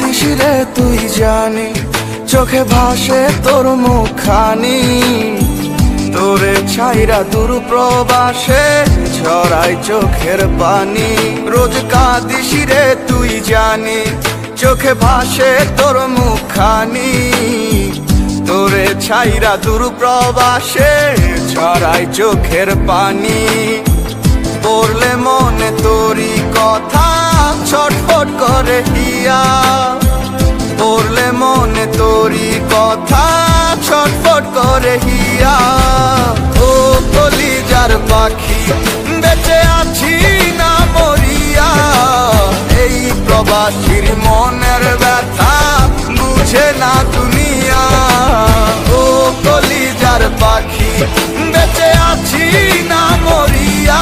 রে তুই জানি, চোখে ভাসে তোর মুখানি তোরে ছাইরা দূর প্রবাসে ঝরাই চোখের পানি। রোজ কাঁদিস রে তুই জানি, চোখে ভাসে তোর মুখানি তোরে ছাইরা দূর প্রবাসে ঝরাই চোখের পানি। পড়লে মনে তোরি কথা ছটফট করে হিয়া পড়লে মনে তোরি কথা, ছটফট করে হিয়া। ও কলিজার পাখি, বেঁচে আছি না মরিয়া। এই প্রবাসীর মনের ব্যথা বুঝে না দুনিয়া। ও কলিজার পাখি, বেঁচে আছি না মরিয়া।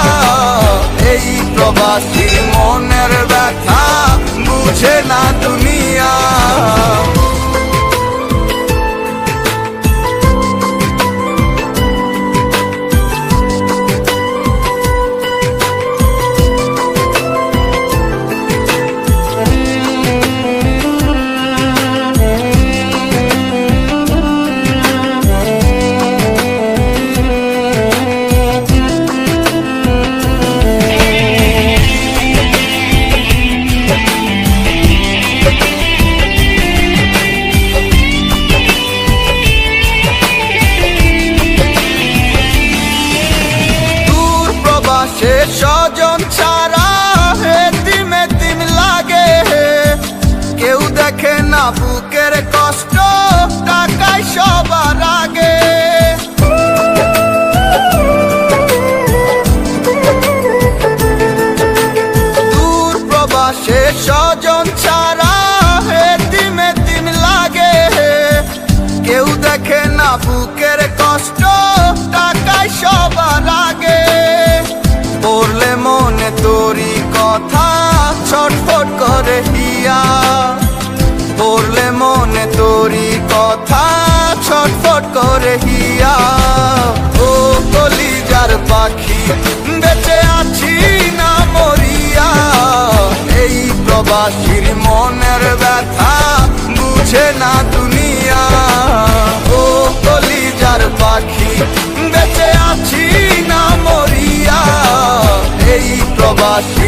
বুঝে না স্বজন ছাড়া হেতিম এতিম লাগে কেউ দেখে না বুকের কষ্ট, টাকায় সবার আগে। পড়লে মনে তোরি কথা, ছটফট করে হিয়া। পড়লে মনে তোরি কথা, ছটফট করে হিয়া প্রবাসীর মনের ব্যথা বুঝে না দুনিয়া। ও কলিজার পাখি, বেঁচে আছি না মরিয়া। এই প্রবাসীর